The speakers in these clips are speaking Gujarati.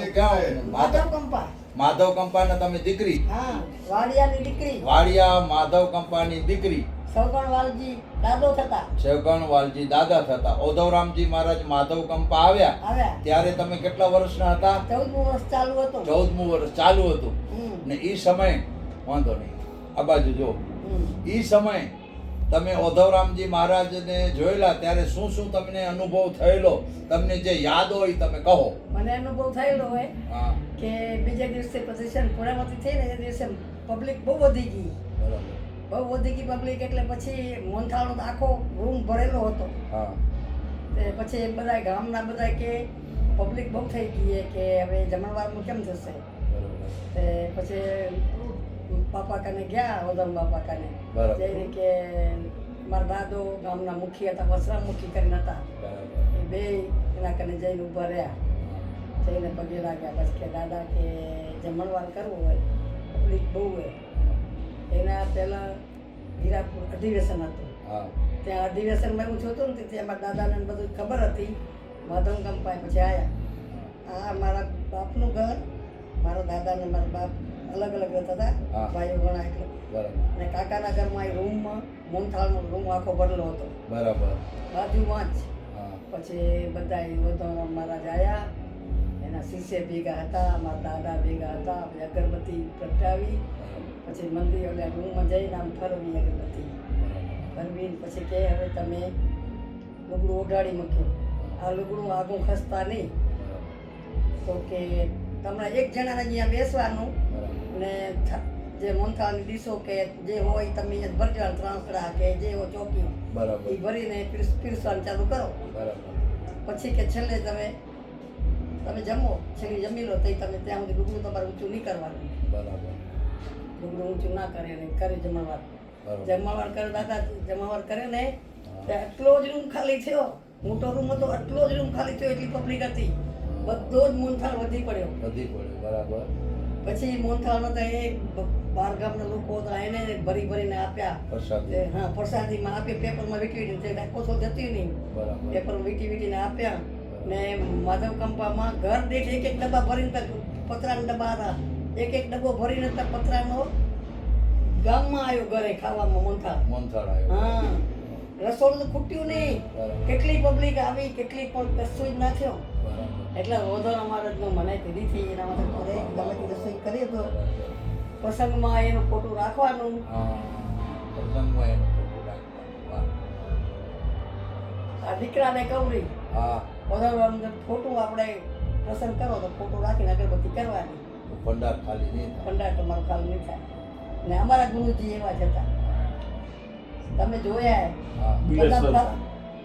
ક્યાં માધવ કંપા. માધવ કંપાના તમે દીકરી? હા વાડિયાની દીકરી. વાડિયા માધવ કંપાની દીકરી. સૌગણ દાદો થતા. શેવગણ દાદા થતા. ઓધવરામજી મહારાજ માધવ કંપા આવ્યા. ત્યારે તમે કેટલા વર્ષના હતા? ચૌદમું વર્ષ ચાલુ હતું. ચૌદમું વર્ષ ચાલુ હતું. ને એ સમય વાંધો નહીં. આ બાજુ જો. એ સમય તમે ઓધવરામજી મહારાજને જોયેલા ત્યારે શું શું તમને અનુભવ થયેલો? તમને જે યાદ હોય તમે કહો. મને અનુભવ થયેલો હોય કે બીજા દિવસે પછી છે ને પૂર્ણાવતી થઈ ને એ દિવસે પબ્લિક બહુ વધી ગઈ. બરાબર. બહુ વધી ગઈ પબ્લિક એટલે પછી મોહનથાળનો આખો રૂમ ભરેલો હતો. પછી બધા ગામના બધા કે પબ્લિક બહુ થઈ ગઈ કે હવે જમણવારમાં કેમ થશે તે પછી બાપા કને ગયા ઓદમ બાપા કને. જઈને કે મારા દાદો ગામના મુખી હતા વસરામ મુખી કરીને હતા. એ બે એના કને જઈને ઊભા રહ્યા. જઈને પગે લાગ્યા. બસ કે દાદા કે જમણવાર કરવું હોય પબ્લિક બહુ હોય. એના પહેલાં હીરાપુર અધિવેશન હતું. હા. ત્યાં અધિવેશનમાં એવું જોતો ને ત્યાં મારા દાદાને ને બધું ખબર હતી. માધવ કંપાય પછી આવ્યા આ મારા બાપનું ઘર મારા દાદા ને મારા બાપ અલગ અલગ રહેતા હતા ભાઈઓ ઘણા એટલે. બરાબર. અને કાકાના ઘરમાં એ રૂમમાં મોનથાળનો રૂમ આખો ભરેલો હતો. બરાબર. બાજુમાં જ. પછી બધા વધોરામ મહારાજ આવ્યા એના શિષ્ય ભેગા હતા મારા દાદા ભેગા હતા પછી અગરબત્તી પ્રગટાવી પછી મંદિર એટલે રૂમમાં જઈને આમ ફરવી અગરબત્તી. ફરવીને પછી કે હવે તમે લુગડું ઓઢાડી મૂક્યું. આ લુગડું આગું ખસતા નહીં. તો કે તમને એક જણાને અહીંયા બેસવાનું. ને જે મોનથાળની ડીશો કે જે હોય તમે અહીંયા ભરજો ત્રાંસડા કે જે હોય ચોકી બરાબર. એ ભરીને પીરસ- પીરસવાનું ચાલુ કરો. બરાબર. પછી કે છેલ્લે તમે તમે જમો. છેલ્લે જમી લો તો તમે ત્યાં સુધી લુગડું તમારે ઊંચું નહીં કરવાનું. બરાબર. લુગડું ઊંચું ના કરે ને કરે જમણવાર. જમણવાર કરે દાદા જમણવાર કરે ને એટલો જ રૂમ ખાલી થયો. મોટો રૂમ હતો આટલો જ રૂમ ખાલી થયો એટલી પબ્લિક હતી. બધો જ મોનથાળ વધી પડ્યો. વધી પડ્યો બરાબર. પછી મોનથાળમાં તો એ બાર ગામના લોકો હતા એને ભરી ભરીને આપ્યા. પ્રસાદ. તે હા પ્રસાદીમાં આપી પેપરમાં વીટી વીટી આખો કોસો જતી નહીં. પેપર પેપરમાં વીટી વીટીને આપ્યા ને માધવ કંપામાં ઘર દીઠ એક એક ડબ્બા ભરીને તો પતરાના ડબ્બા હતા. એક એક ડબ્બો ભરીને તો પતરાનો ગામમાં આવ્યો ઘરે ખાવામાં મોનથાળ. મોનથાળ આવ્યો. હા. રસોડું તો ખૂટ્યું નહીં. કેટલી પબ્લિક આવી કેટલી પણ કશું જ ના થયો. એટલે અમારો જ મને કીધી એના માટે ઘરે ગમે તે રસોઈ કરી તો પ્રસંગમાં એનું ફોટું રાખવાનું. પ્રસંગમાં એનું ફોટો રાખવાનું આ દીકરાને કવરી હા. વધારવાનું ફોટું આપણે પ્રસંગ કરો તો ફોટો રાખીને અગરબત્તી કરવાની. ભંડાર ખાલી નહીં થાય. ભંડાર તમારું ખાલી નહીં થાય. ને અમારા ગુરુજી એવા જ હતા. તમે જોયા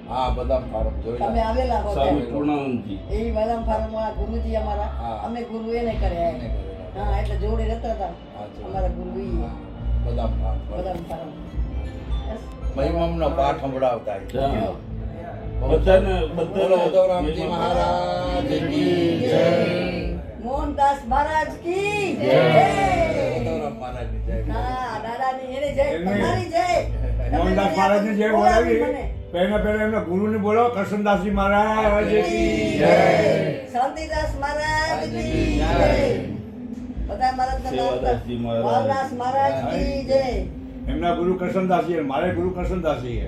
હા બદામ ફાર્મ હા તમે આવેલા હો સ્વામી પૂર્ણાનંદજી એ બદામ ફાર્મ વાળા ગુરુજી અમારા. અમે ગુરુ એને કર્યા એને હા એટલે જોડે રહેતા હતા અમારા ગુરુ ઈ. બદામ ફાર્મ. બદામ ફાર્મ. મહિમમનો પાઠ સંભળાવતા બધાને બોલો ઉદ્ધવરામજી મહારાજ કી જય. મોહનદાસ મહારાજ કી જય. ઉદ્ધવરામ મહારાજની જય. હા દાદાની એને જય તમારી જય. મોહનદાસ મને મહારાજની જય બોલાવી. પહેલા પહેલા એમના ગુરુને બોલો કરશનદાસજી મહારાજ કી શાંતિદાસ મહારાજ બધા મહારાજ. એમના ગુરુ કરશનદાસજી મારે ગુરુ કરશનદાસજી